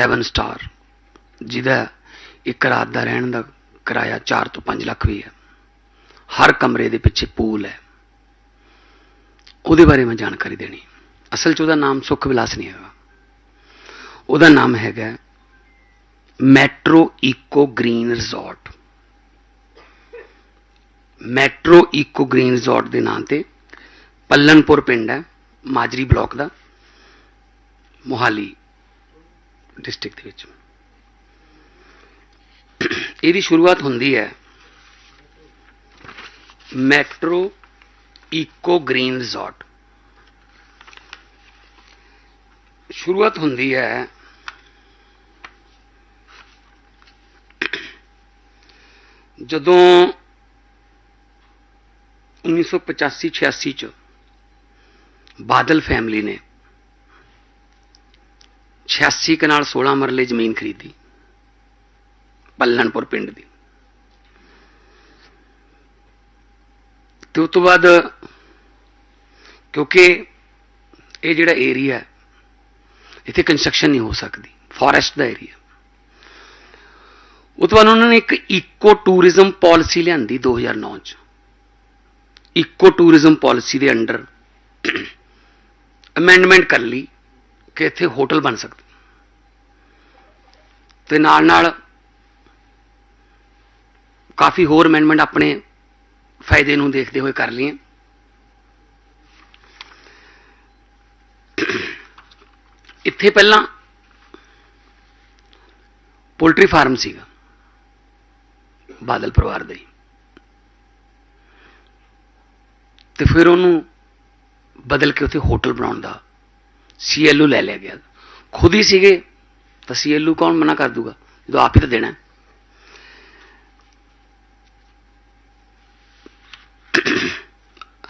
7 star ਜਿਹਦਾ ਇੱਕ ਰਾਤ ਦਾ ਰਹਿਣ ਦਾ ਕਿਰਾਇਆ 4 ਤੋਂ 5 ਲੱਖ ਵੀ ਹੈ। ਹਰ ਕਮਰੇ ਦੇ ਪਿੱਛੇ ਪੂਲ ਹੈ। ਉਹਦੇ ਬਾਰੇ ਮੈਂ ਜਾਣਕਾਰੀ ਦੇਣੀ। ਅਸਲ 'ਚ ਉਹਦਾ ਨਾਮ ਸੁਖ ਵਿਲਾਸ ਨਹੀਂ ਹੈਗਾ। ਉਹਦਾ ਨਾਮ ਹੈਗਾ metro eco green resort metro eco green resort ਦੇ ਨਾਂ ਤੇ ਪੱਲਨਪੁਰ ਪਿੰਡ ਹੈ, ਮਾਜਰੀ ਬਲਾਕ ਦਾ, ਮੋਹਾਲੀ। ਡਿਸਟ੍ਰਿਕਟ ਦੇ ਵਿੱਚ। ਇਹਦੀ ਸ਼ੁਰੂਆਤ ਹੁੰਦੀ ਹੈ ਮੈਟਰੋ ਇਕੋ ਗ੍ਰੀਨ ਰਿਜ਼ੋਰਟ। ਸ਼ੁਰੂਆਤ ਹੁੰਦੀ ਹੈ ਜਦੋਂ 1985-86 ਚ ਬਾਦਲ ਫੈਮਿਲੀ ਨੇ 86 ਕਨਾਲ 16 ਮਰਲੇ ਜ਼ਮੀਨ ਖਰੀਦੀ। ਪੱਲਣਪੁਰ ਪਿੰਡ ਦੀ। ਤੇ ਉਸ ਤੋਂ ਬਾਅਦ ਕਿਉਂਕਿ ਇਹ ਜਿਹੜਾ ਏਰੀਆ ਇੱਥੇ ਕੰਸਟਰਕਸ਼ਨ ਨਹੀਂ ਹੋ ਸਕਦੀ। ਫੋਰੈਸਟ ਦਾ ਏਰੀਆ ਉਹ ਤੋਂ ਬਾਅਦ ਉਹਨਾਂ ਨੇ ਇੱਕ ਇਕੋ ਟੂਰਿਜ਼ਮ ਪਾਲਿਸੀ ਲਿਆਂਦੀ 2009 ਚ। ਇਕੋ ਟੂਰਿਜ਼ਮ ਪਾਲਿਸੀ ਦੇ ਅੰਡਰ ਅਮੈਂਡਮੈਂਟ ਕਰ ਲਈ ਕਿ ਇੱਥੇ ਹੋਟਲ ਬਣ ਸਕਦਾ। ਤੇ ਨਾਲ ਨਾਲ ਕਾਫੀ ਹੋਰ ਅਮੈਂਡਮੈਂਟ ਆਪਣੇ ਫਾਇਦੇ ਨੂੰ ਦੇਖਦੇ ਹੋਏ ਕਰ ਲਈਏ ਇੱਥੇ ਪਹਿਲਾਂ ਪੋਲਟਰੀ ਫਾਰਮ ਸੀਗਾ, ਬਾਦਲ ਪਰਿਵਾਰ ਦਾ ਹੀ। ਤੇ ਫਿਰ ਉਹਨੂੰ ਬਦਲ ਕੇ ਉੱਥੇ ਹੋਟਲ ਬਣਾਉਣ ਦਾ ਸੀਐਲਯੂ ਲੈ ਲਿਆ ਗਿਆ। ਖੁਦ ਹੀ ਸੀਗੇ ਤਾਂ ਸੀਐਲਯੂ ਕੌਣ ਮਨਾ ਕਰ ਦੂਗਾ ਜਦੋਂ ਆਪ ਹੀ ਤਾਂ ਦੇਣਾ ਹੈ।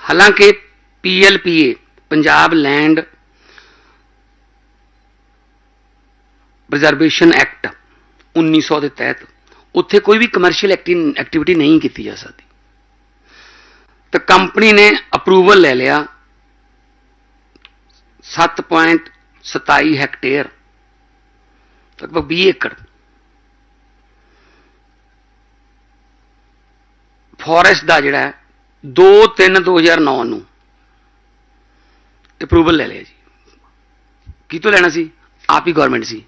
ਹਾਲਾਂਕਿ PLPA Punjab land preservation act 1900 ਦੇ ਤਹਿਤ ਉੱਥੇ ਕੋਈ ਵੀ ਕਮਰਸ਼ੀਅਲ ਐਕਟੀਵਿਟੀ ਨਹੀਂ ਕੀਤੀ ਜਾ ਸਕਦੀ ਤਾਂ ਕੰਪਨੀ ਨੇ ਅਪਰੂਵਲ ਲੈ ਲਿਆ 7.27 ਹੈਕਟੇਅਰ ਲਗਭਗ 20 ਏਕੜ ਫੋਰੈਸਟ ਦਾ ਜਿਹੜਾ ਹੈ 2 3 2009 ਨੂੰ ਅਪਰੂਵਲ ਲੈ ਲਿਆ ਜੀ। ਕੀ ਤੋਂ ਲੈਣਾ ਸੀ? ਆਪ ਹੀ ਗਵਰਨਮੈਂਟ ਸੀ।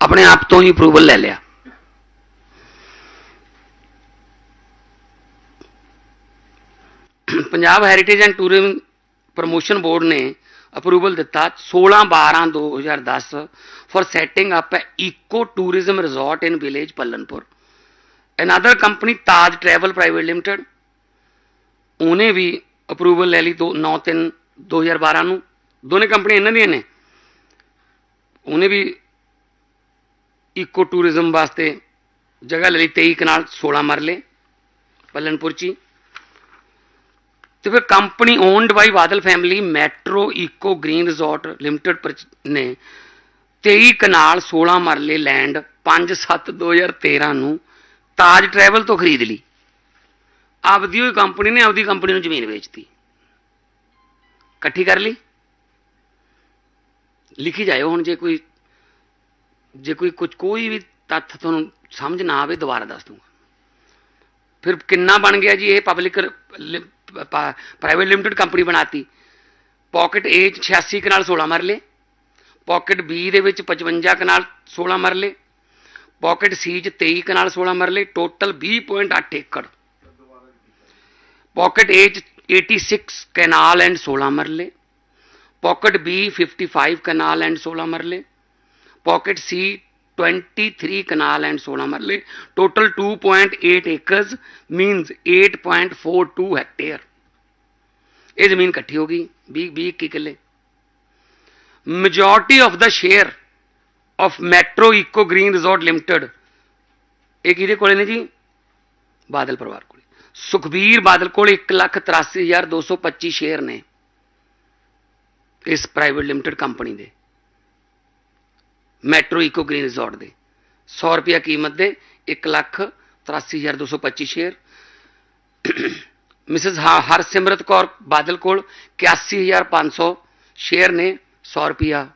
ਆਪਣੇ ਆਪ ਤੋਂ ਹੀ ਅਪਰੂਵਲ ਲੈ ਲਿਆ। Punjab heritage and tourism promotion board ਨੇ ਅਪਰੂਵਲ ਦਿੱਤਾ 16 12 2010 for setting up a eco tourism resort in village Pallanpur another company Taj travel private limited ਉਹਨੇ ਵੀ ਅਪਰੂਵਲ ਲੈ ਲਈ 9 3 2012 ਨੂੰ। ਦੋਨੇ ਕੰਪਨੀਆਂ ਇਹਨਾਂ ਦੀਆਂ ਨੇ। ਉਹਨੇ ਵੀ ਇਕੋ ਟੂਰਿਜ਼ਮ ਵਾਸਤੇ ਜਗ੍ਹਾ ਲੈ ਲਈ 23 ਕਨਾਲ 16 ਮਰਲੇ ਪੱਲਨਪੁਰ ਚ ਤੇ ਫਿਰ company owned by Badal family metro eco green resort limited ਨੇ 23 ਕਨਾਲ 16 ਮਰਲੇ ਲੈਂਡ 5 7 2013 ਨੂੰ ਤਾਜ ਟਰੈਵਲ ਤੋਂ ਖਰੀਦ ਲਈ। ਆਪਦੀ ਹੋਈ ਕੰਪਨੀ ਨੇ ਆਪਦੀ ਕੰਪਨੀ ਨੂੰ ਜ਼ਮੀਨ ਵੇਚਤੀ। ਇਕੱਠੀ ਕਰ ਲਈ। ਲਿਖੀ ਜਾਇਓ ਹੁਣ ਜੇ ਕੋਈ ਜੇ ਕੋਈ ਕੁਝ ਕੋਈ ਵੀ ਤੱਥ ਤੁਹਾਨੂੰ ਸਮਝ ਨਾ ਆਵੇ ਦੁਬਾਰਾ ਦੱਸ ਦੂੰਗਾ। ਫਿਰ ਕਿੰਨਾ ਬਣ ਗਿਆ ਜੀ ਇਹ ਪਬਲਿਕ ਪ੍ਰਾਈਵੇਟ ਲਿਮਟਿਡ ਕੰਪਨੀ ਬਣਾਤੀ। ਪਾਕਟ A ਚ 86 ਕਨਾਲ 16 ਮਰਲੇ। ਪਾਕਟ B ਦੇ ਵਿੱਚ 55 ਕਨਾਲ 16 ਮਰਲੇ ਪਾਕਟ C ਚ 23 ਕਨਾਲ 16 ਮਰਲੇ ਟੋਟਲ 20.8 ਏਕੜ। ਪਾਕਟ A ਚ 86 ਕਨਾਲ ਐਂਡ 16 ਮਰਲੇ ਪਾਕਟ B 55 ਕਨਾਲ ਐਂਡ 16 ਮਰਲੇ ਪਾਕਟ C 23 ਕਨਾਲ ਐਂਡ 16 ਮਰਲੇ ਟੋਟਲ 2.8 ਏਕਰਸ ਮੀਨਸ 8.42 ਹੈਕਟੇਅਰ ਇਹ ਜ਼ਮੀਨ ਇਕੱਠੀ ਹੋ ਗਈ 20 20 21 ਕਿੱਲੇ। Majority of the share of metro eco green resort limited ਇਹ ਕਿਹਦੇ ਕੋਲੇ ਨੇ ਜੀ ਬਾਦਲ ਪਰਿਵਾਰ ਕੋਲੇ ਸੁਖਬੀਰ ਬਾਦਲ ਕੋਲ 183225 ਸ਼ੇਅਰ ਨੇ ਇਸ ਪ੍ਰਾਈਵੇਟ ਲਿਮਟਿਡ ਕੰਪਨੀ ਦੇ ਮੈਟਰੋ ਇਕੋ ਗ੍ਰੀਨ ਰਿਜ਼ੋਰਟ ਦੇ 100 ਰੁਪਿਆ ਕੀਮਤ ਦੇ 183225 ਸ਼ੇਅਰ ਮਿਸਿਸ ਹਰਸਿਮਰਤ ਕੌਰ ਬਾਦਲ ਕੋਲ 81500 ਸ਼ੇਅਰ ਨੇ 100 ਰੁਪਿਆ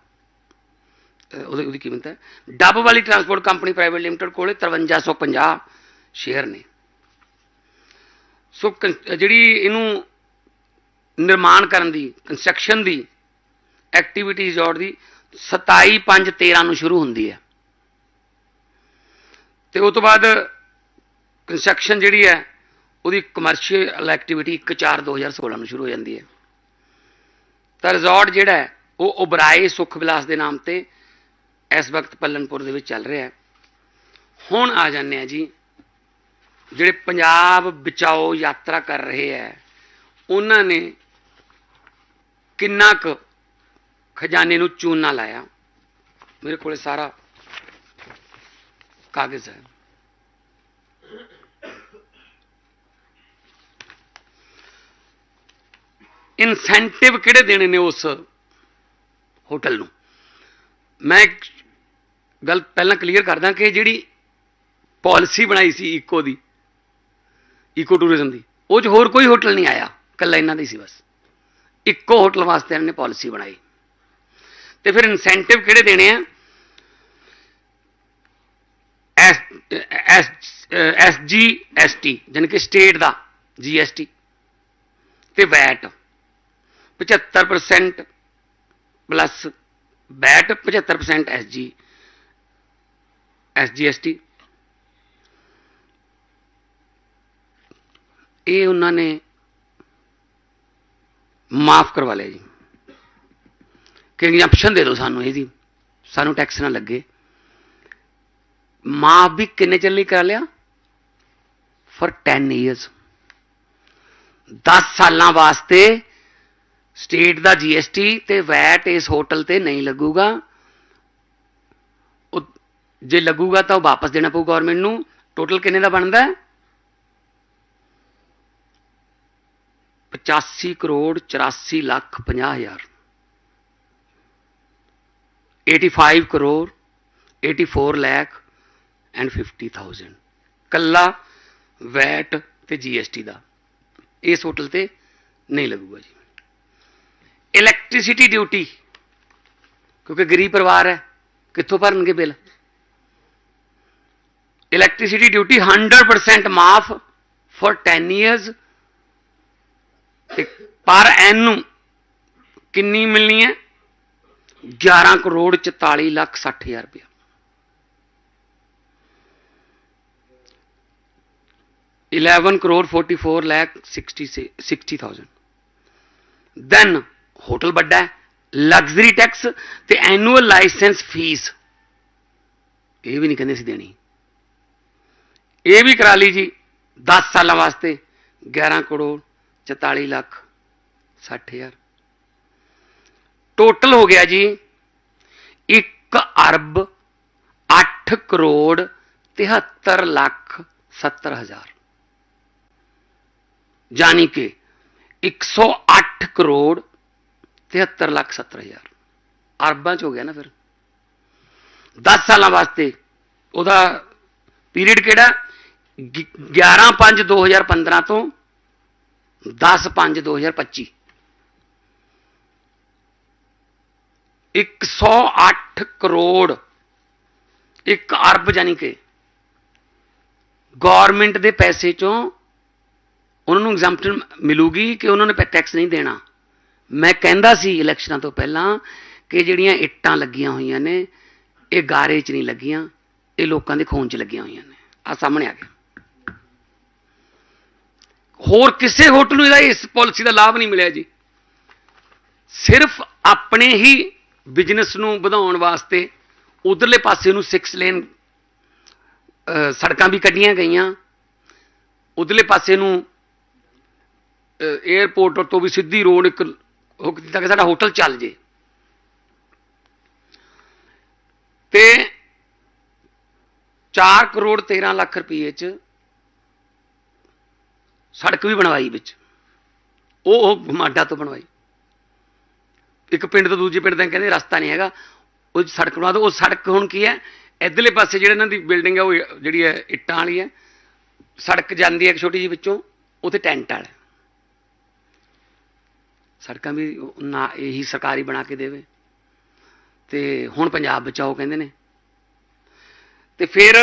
ਅਹ ਉਹਦੀ ਉਹਦੀ ਕੀਮਤ ਹੈ। ਡੱਬ ਵਾਲੀ ਟਰਾਂਸਪੋਰਟ ਕੰਪਨੀ ਪ੍ਰਾਈਵੇਟ ਲਿਮਟਿਡ ਕੋਲੇ 5350 ਸ਼ੇਅਰ ਨੇ। ਸੋ ਕਨ- ਜਿਹੜੀ ਇਹਨੂੰ ਨਿਰਮਾਣ ਕਰਨ ਦੀ ਕੰਸਟਰਕਸ਼ਨ ਦੀ ਐਕਟੀਵਿਟੀ ਰਿਜ਼ੋਰਟ ਦੀ 27 5 13 ਨੂੰ ਸ਼ੁਰੂ ਹੁੰਦੀ ਹੈ। ਤੇ ਉਸ ਤੋਂ ਬਾਅਦ ਕੰਸਟਰਕਸ਼ਨ ਜਿਹੜੀ ਹੈ, ਉਹਦੀ ਕਮਰਸ਼ੀਅਲ ਐਕਟੀਵਿਟੀ 1 4 2016 ਨੂੰ ਸ਼ੁਰੂ ਹੋ ਜਾਂਦੀ ਹੈ। ਤਾਂ ਰਿਜ਼ੋਰਟ ਜਿਹੜਾ ਹੈ ਉਹ ਉਬਰਾਏ ਸੁਖ ਵਿਲਾਸ ਦੇ ਨਾਮ ਤੇ ਇਸ ਵਕਤ ਪੱਲਨਪੁਰ ਦੇ ਵਿੱਚ ਚੱਲ ਰਿਹਾ ਹੈ। ਹੁਣ ਆ ਜਾਂਦੇ ਆ ਜੀ, ਜਿਹੜੇ ਪੰਜਾਬ ਬਚਾਓ ਯਾਤਰਾ ਕਰ ਰਹੇ ਹੈ, ਉਹਨਾਂ ਨੇ ਕਿੰਨਾ ਕੁ ਖਜ਼ਾਨੇ ਨੂੰ ਚੂਨਾ ਲਾਇਆ। ਮੇਰੇ ਕੋਲੇ ਸਾਰਾ ਕਾਗਜ਼ ਹੈ। ਇਨਸੈਂਟਿਵ ਕਿਹੜੇ ਦੇਣੇ ਨੇ ਉਸ ਹੋਟਲ ਨੂੰ। ਮੈਂ ਇੱਕ ਗੱਲ ਪਹਿਲਾਂ ਕਲੀਅਰ ਕਰਦਾ ਕਿ ਜਿਹੜੀ ਪਾਲਿਸੀ ਬਣਾਈ ਸੀ ਈਕੋ ਦੀ ਈਕੋ ਟੂਰਿਜ਼ਮ ਦੀ, ਉਹ 'ਚ ਹੋਰ ਕੋਈ ਹੋਟਲ ਨਹੀਂ ਆਇਆ ਕੱਲਾ ਇਹਨਾਂ ਦਾ ਹੀ ਸੀ ਬਸ। ਇੱਕੋ ਹੋਟਲ ਵਾਸਤੇ ਇਹਨਾਂ ਨੇ ਪਾਲਿਸੀ ਬਣਾਈ। ਤੇ ਫਿਰ ਇਨਸੈਂਟਿਵ ਕਿਹੜੇ ਦੇਣੇ ਆ? S S S G, S T, ਜਾਣੀ ਕਿ ਸਟੇਟ ਦਾ ਜੀ ਐਸ ਟੀ ਤੇ VAT 75% plus VAT 75% S G S G S T ਇਹ ਉਹਨਾਂ ਨੇ ਮਾਫ ਕਰਵਾ ਲਿਆ ਜੀ। ਕਿ ਐਗਜ਼ੈਂਪਸ਼ਨ ਦੇ ਦਿਓ ਸਾਨੂੰ ਇਹਦੀ। ਸਾਨੂੰ ਟੈਕਸ ਨਾ ਲੱਗੇ। ਮਾਫ ਵੀ ਕਿੰਨੇ ਚਿਰ ਲਈ ਕਰਾ ਲਿਆ? ਫॉर 10 ਇਅਰਸ 10 ਸਾਲਾਂ ਵਾਸਤੇ ਸਟੇਟ ਦਾ ਜੀਐਸਟੀ ਤੇ ਵੈਟ ਇਸ ਹੋਟਲ ਤੇ ਨਹੀਂ ਲੱਗੂਗਾ। ਉਹ ਜੇ ਲੱਗੂਗਾ ਤਾਂ ਉਹ ਵਾਪਸ ਦੇਣਾ ਪਊ ਗਵਰਨਮੈਂਟ ਨੂੰ। ਟੋਟਲ ਕਿੰਨੇ ਦਾ ਬਣਦਾ? ਹੈ 85 ਕਰੋੜ 84 ਲੱਖ 50 ਹਜ਼ਾਰ। 85 ਕਰੋੜ 84 ਲੱਖ ਐਂਡ 50000 ਕੱਲਾ ਵੈਟ ਤੇ ਜੀਐਸਟੀ ਦਾ। ਇਸ ਹੋਟਲ ਤੇ ਨਹੀਂ ਲੱਗੂਗਾ ਜੀ। ਇਲੈਕਟ੍ਰਿਸਿਟੀ ਡਿਊਟੀ ਕਿਉਂਕਿ ਗਰੀਬ ਪਰਿਵਾਰ ਹੈ, ਕਿੱਥੋਂ ਭਰਨਗੇ ਬਿੱਲ? ਇਲੈਕਟ੍ਰਿਸਿਟੀ ਡਿਊਟੀ 100% ਮਾਫ ਫॉर 10 ਇਅਰਸ ਪਰ ਐਨ ਨੂੰ ਕਿੰਨੀ ਮਿਲਣੀ ਹੈ? 11 ਕਰੋੜ 44 ਲੱਖ 60 ਹਜ਼ਾਰ ਰੁਪਇਆ। Eleven crore forty-four lakh sixty sixty thousand. Hotel ਵੱਡਾ ਹੈ ਲਗਜ਼ਰੀ ਟੈਕਸ ਤੇ ਐਨੂਅਲ ਲਾਇਸੈਂਸ ਫੀਸ ਇਹ ਵੀ ਨਹੀਂ ਕਹਿੰਦੇ ਸੀ ਦੇਣੀ। ਇਹ ਵੀ ਕਰਾ ਲਈ ਜੀ 10 ਸਾਲਾਂ ਵਾਸਤੇ 11 ਕਰੋੜ 44 ਲੱਖ 60 ਹਜ਼ਾਰ। ਟੋਟਲ ਹੋ ਗਿਆ ਜੀ 1 ਅਰਬ 8 ਕਰੋੜ 73 ਲੱਖ 70 ਹਜ਼ਾਰ। ਜਾਨੀ ਕਿ 108 ਕਰੋੜ 73 ਲੱਖ 70 ਹਜ਼ਾਰ। ਅਰਬਾਂ ਚ ਹੋ ਗਿਆ ਨਾ ਫਿਰ। 10 ਸਾਲਾਂ ਵਾਸਤੇ। ਉਹਦਾ ਪੀਰੀਅਡ ਕਿਹੜਾ? 11 5 2015 ਤੋਂ 10 5 2025 108 ਕਰੋੜ। 1 ਅਰਬ ਜਾਨੀ ਕਿ ਗਵਰਨਮੈਂਟ ਦੇ ਪੈਸੇ ਚੋਂ ਉਹਨਾਂ ਨੂੰ ਐਗਜ਼ੈਂਪਸ਼ਨ ਮਿਲੂਗੀ ਕਿ ਉਹਨਾਂ ਨੇ ਟੈਕਸ ਨਹੀਂ ਦੇਣਾ। ਮੈਂ ਕਹਿੰਦਾ ਸੀ ਇਲੈਕਸ਼ਨਾਂ ਤੋਂ ਪਹਿਲਾਂ ਕਿ ਜਿਹੜੀਆਂ ਇੱਟਾਂ ਲੱਗੀਆਂ ਹੋਈਆਂ ਨੇ, ਇਹ ਗਾਰੇ 'ਚ ਨਹੀਂ ਲੱਗੀਆਂ, ਇਹ ਲੋਕਾਂ ਦੇ ਖੂਨ 'ਚ ਲੱਗੀਆਂ ਹੋਈਆਂ ਨੇ। ਆ ਸਾਹਮਣੇ ਆ ਗਿਆ। ਹੋਰ ਕਿਸੇ ਹੋਟਲ ਨੂੰ ਇਹਦਾ ਇਸ ਪਾਲਿਸੀ ਦਾ ਲਾਭ ਨਹੀਂ ਮਿਲਿਆ ਜੀ। ਸਿਰਫ ਆਪਣੇ ਹੀ ਬਿਜ਼ਨਸ ਨੂੰ ਵਧਾਉਣ ਵਾਸਤੇ ਉਧਰਲੇ ਪਾਸੇ ਨੂੰ 6 ਲੇਨ ਸੜਕਾਂ ਵੀ ਕੱਢੀਆਂ ਗਈਆਂ। ਉਧਰਲੇ ਪਾਸੇ ਨੂੰ 에어ਪੋਰਟ ਤੋਂ ਵੀ ਸਿੱਧੀ ਰੋਡ ਇੱਕ ਹੁੱਕ ਦਿੱਤਾ ਕਿ ਸਾਡਾ ਹੋਟਲ ਚੱਲ ਜੇ। ਤੇ 4 ਕਰੋੜ 13 ਲੱਖ ਰੁਪਏ ਚ ਸੜਕ ਵੀ ਬਣਵਾਈ ਵਿੱਚ। ਉਹ ਉਹ ਮਾਡਾ ਤੋਂ ਬਣਵਾਈ। ਇੱਕ ਪਿੰਡ ਤੋਂ ਦੂਜੇ ਪਿੰਡ ਤੱਕ ਕਹਿੰਦੇ ਰਸਤਾ ਨਹੀਂ ਹੈਗਾ। ਉਹ ਸੜਕ ਬਣਾ ਦੋ। ਉਹ ਸੜਕ ਹੁਣ ਕੀ ਹੈ? ਇਧਰਲੇ ਪਾਸੇ ਜਿਹੜੇ ਇਹਨਾਂ ਦੀ ਬਿਲਡਿੰਗ ਹੈ ਉਹ ਜਿਹੜੀ ਹੈ ਇੱਟਾਂ ਵਾਲੀ ਹੈ। ਸੜਕ ਜਾਂਦੀ ਹੈ ਇੱਕ ਛੋਟੀ ਜਿਹੀ ਵਿੱਚੋਂ। ਉੱਥੇ ਟੈਂਟ ਵਾਲਾ। ਸੜਕਾਂ ਵੀ ਨਾ ਇਹੀ ਸਰਕਾਰੀ ਬਣਾ ਕੇ ਦੇਵੇ। ਤੇ ਹੁਣ ਪੰਜਾਬ ਬਚਾਓ ਕਹਿੰਦੇ ਨੇ। ਤੇ ਫਿਰ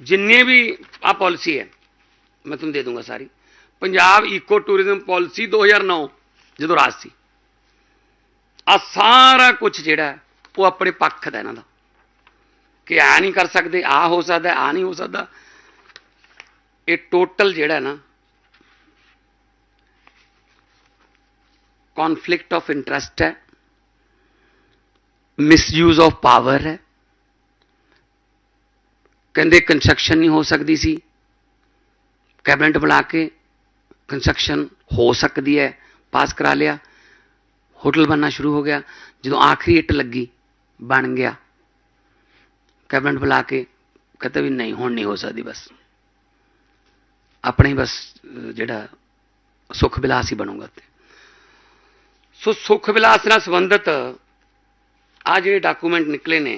ਜਿੰਨੇ ਵੀ ਆ ਪਾਲਿਸੀ ਹੈ, ਮੈਂ ਤੁਹਾਨੂੰ ਦੇ ਦੂੰਗਾ ਸਾਰੀ। ਪੰਜਾਬ ਇਕੋ ਟੂਰਿਜ਼ਮ ਪਾਲਿਸੀ 2009 ਜਦੋਂ ਰਾਜ ਸੀ ਆ ਸਾਰਾ ਕੁਝ ਜਿਹੜਾ ਉਹ ਆਪਣੇ ਪੱਖ ਦਾ ਇਹਨਾਂ ਦਾ। ਕਿ ਆ ਨਹੀਂ ਕਰ ਸਕਦੇ ਆ ਹੋ ਸਕਦਾ ਆ ਨਹੀਂ ਹੋ ਸਕਦਾ। ਇਹ ਟੋਟਲ ਜਿਹੜਾ ਨਾ ਕਨਫਲਿਕਟ ਆਫ ਇੰਟਰਸਟ ਹੈ ਮਿਸਯੂਜ਼ ਆਫ ਪਾਵਰ ਹੈ ਕਹਿੰਦੇ ਕੰਸਟਰਕਸ਼ਨ ਨਹੀਂ ਹੋ ਸਕਦੀ ਸੀ ਕੈਬਨਿਟ ਬੁਲਾ ਕੇ ਕੰਸਟਰਕਸ਼ਨ ਹੋ ਸਕਦੀ ਹੈ ਪਾਸ ਕਰਾ ਲਿਆ ਹੋਟਲ ਬਣਨਾ ਸ਼ੁਰੂ ਹੋ ਗਿਆ ਜਦੋਂ ਆਖਰੀ ਇੱਟ ਲੱਗੀ ਬਣ ਗਿਆ ਕੈਬਨਿਟ ਬੁਲਾ ਕੇ ਕਹਿੰਦਾ ਵੀ ਨਹੀਂ ਹੁਣ ਨਹੀਂ ਹੋ ਸਕਦੀ ਬਸ ਆਪਣੇ ਬਸ ਜਿਹੜਾ ਸੁਖ ਵਿਲਾਸ ਹੀ ਬਣੂਗਾ ਤੇ ਸੋ ਸੁਖ ਵਿਲਾਸ ਨਾਲ ਸੰਬੰਧਿਤ ਆ ਜਿਹੜੇ ਡਾਕੂਮੈਂਟ ਨਿਕਲੇ ਨੇ,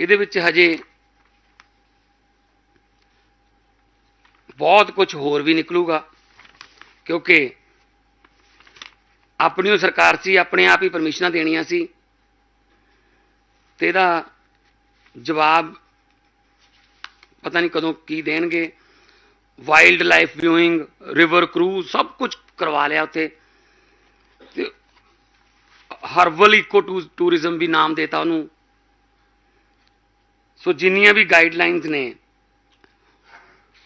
ਇਹਦੇ ਵਿੱਚ ਹਜੇ ਬਹੁਤ ਕੁਝ ਹੋਰ ਵੀ ਨਿਕਲੂਗਾ, ਕਿਉਂਕਿ ਆਪਣੀ ਉਹ ਸਰਕਾਰ ਸੀ, ਆਪਣੇ ਆਪ ਹੀ ਪਰਮਿਸ਼ਨਾਂ ਦੇਣੀਆਂ ਸੀ ਤੇ ਇਹਦਾ ਜਵਾਬ ਪਤਾ ਨਹੀਂ ਕਦੋਂ ਕੀ ਦੇਣਗੇ। Wild life viewing river cruise ਸਭ ਕੁਝ ਕਰਵਾ ਲਿਆ ਉੱਥੇ। ਤੇ ਹਰਬਲ ਇਕੋ ਟੂਰਿਜ਼ਮ ਵੀ ਨਾਮ ਦੇਤਾ ਉਹਨੂੰ। ਸੋ ਜਿੰਨੀਆਂ ਵੀ ਗਾਈਡਲਾਈਨਸ ਨੇ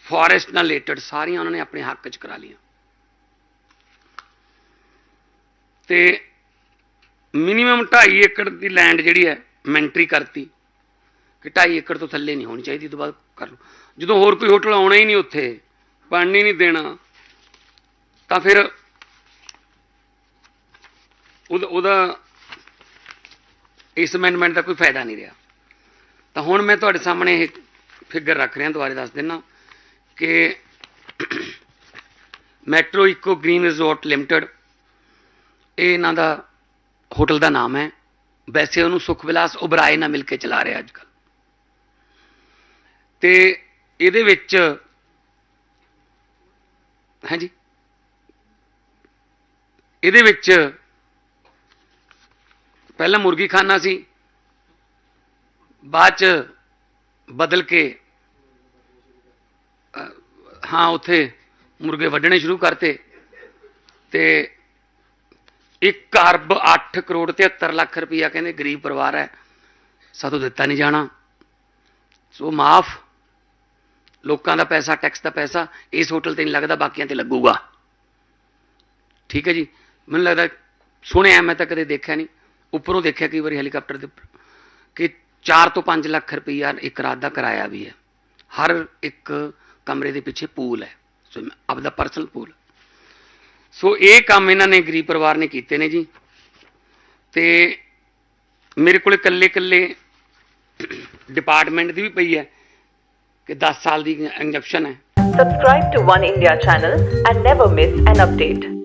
ਫੋਰੈਸਟ ਨਾਲ ਰਿਲੇਟਡ ਸਾਰੀਆਂ ਉਹਨਾਂ ਨੇ ਆਪਣੇ ਹੱਕ 'ਚ ਕਰਾ ਲਈਆਂ। ਤੇ ਮਿਨੀਮਮ 2.5 ਏਕੜ ਦੀ ਲੈਂਡ ਜਿਹੜੀ ਹੈ ਮੈਂਟਰੀ ਕਰਤੀ, ਕਿ 2.5 ਏਕੜ ਤੋਂ ਥੱਲੇ ਨਹੀਂ ਹੋਣੀ ਚਾਹੀਦੀ, ਇਹ ਤੋਂ ਬਾਅਦ ਕਰ ਲਓ। ਜਦੋਂ ਹੋਰ ਕੋਈ ਹੋਟਲ ਆਉਣਾ ਹੀ ਨਹੀਂ ਉੱਥੇ ਪਾਣੀ ਨਹੀਂ ਦੇਣਾ, ਤਾਂ ਫਿਰ ਉਹਦਾ ਉਹਦਾ ਇਸ ਅਮੈਂਡਮੈਂਟ ਦਾ ਕੋਈ ਫਾਇਦਾ ਨਹੀਂ ਰਿਹਾ। ਤਾਂ ਹੁਣ ਮੈਂ ਤੁਹਾਡੇ ਸਾਹਮਣੇ ਇਹ ਫਿਗਰ ਰੱਖ ਰਿਹਾ, ਦੁਬਾਰੇ ਦੱਸ ਦਿੰਨਾ ਕਿ metro eco green resort limited ਇਹ ਇਹਨਾਂ ਦਾ ਹੋਟਲ ਦਾ ਨਾਮ ਹੈ। ਵੈਸੇ ਉਹਨੂੰ ਸੁਖ ਵਿਲਾਸ ਉਬਰਾਏ ਨਾਲ ਮਿਲ ਕੇ ਚਲਾ ਰਿਹਾ ਅੱਜ ਕੱਲ ਤੇ ਇਹਦੇ ਵਿੱਚ ਹਾਂਜੀ। ਇਹਦੇ ਵਿੱਚ ਪਹਿਲਾਂ ਮੁਰਗੀ ਖਾਨਾ ਸੀ, ਬਾਅਦ ਚ ਬਦਲ ਕੇ ਹਾਂ, ਉੱਥੇ ਮੁਰਗੇ ਵੱਢਣੇ ਸ਼ੁਰੂ ਕਰਤੇ ਤੇ 1 ਅਰਬ 8 ਕਰੋੜ 73 ਲੱਖ ਰੁਪਈਆ ਕਹਿੰਦੇ ਗਰੀਬ ਪਰਿਵਾਰ ਹੈ ਸਾਤੋਂ ਦਿੱਤਾ ਨਹੀਂ ਜਾਣਾ। ਸੋ ਮਾਫ, ਲੋਕਾਂ ਦਾ ਪੈਸਾ, ਟੈਕਸ ਦਾ ਪੈਸਾ, ਇਸ ਹੋਟਲ ਤੇ ਨਹੀਂ ਲੱਗਦਾ, ਬਾਕੀਆਂ ਤੇ ਲੱਗੂਗਾ। ਠੀਕ ਹੈ ਜੀ? ਮੈਨੂੰ ਲੱਗਦਾ ਸੁਣਿਆ ਮੈਂ ਤਾਂ ਕਦੇ ਦੇਖਿਆ ਨਹੀਂ। ਉੱਪਰੋਂ ਦੇਖਿਆ ਕਈ ਵਾਰੀ ਹੈਲੀਕਾਪਟਰ ਦੇ ਉੱਪਰ ਕਿ 4 ਤੋਂ 5 ਲੱਖ ਰੁਪਈਆ ਇੱਕ ਰਾਤ ਦਾ ਕਿਰਾਇਆ ਵੀ ਹੈ। ਹਰ ਇੱਕ ਕਮਰੇ ਦੇ ਪਿੱਛੇ ਪੂਲ ਹੈ। ਸੋ ਆਪਦਾ ਪਰਸਨਲ ਪੂਲ। ਸੋ ਇਹ ਕੰਮ ਇਹਨਾਂ ਨੇ ਗਰੀਬ ਪਰਿਵਾਰ ਨੇ ਕੀਤੇ ਨੇ ਜੀ। ਤੇ ਮੇਰੇ ਕੋਲ ਇਕੱਲੇ ਇਕੱਲੇ ਡਿਪਾਰਟਮੈਂਟ ਦੀ ਵੀ ਪਈ ਹੈ ਕਿ 10 ਸਾਲ ਦੀ ਇੰਜੈਕਸ਼ਨ ਹੈ। Subscribe to One India channel and never miss an update.